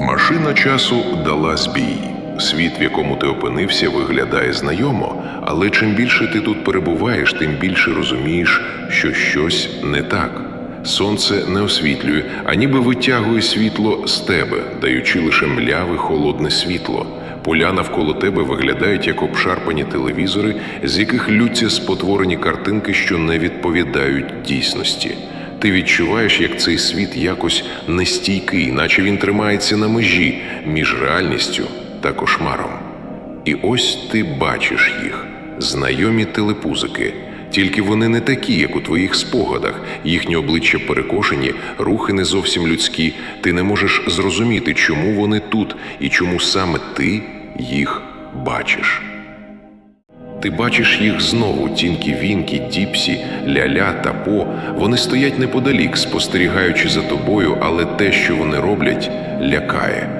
Машина часу дала збій. Світ, в якому ти опинився, виглядає знайомо, але чим більше ти тут перебуваєш, тим більше розумієш, що щось не так. Сонце не освітлює, а ніби витягує світло з тебе, даючи лише мляве холодне світло. Поля навколо тебе виглядають як обшарпані телевізори, з яких лються спотворені картинки, що не відповідають дійсності. Ти відчуваєш, як цей світ якось нестійкий, наче він тримається на межі між реальністю та кошмаром. І ось ти бачиш їх знайомі телепузики. Тільки вони не такі, як у твоїх спогадах. Їхні обличчя перекошені, рухи не зовсім людські. Ти не можеш зрозуміти, чому вони тут і чому саме ти їх бачиш. Ти бачиш їх знову, тінкі Вінкі, Діпсі, Ляля та По. Вони стоять неподалік, спостерігаючи за тобою, але те, що вони роблять, лякає.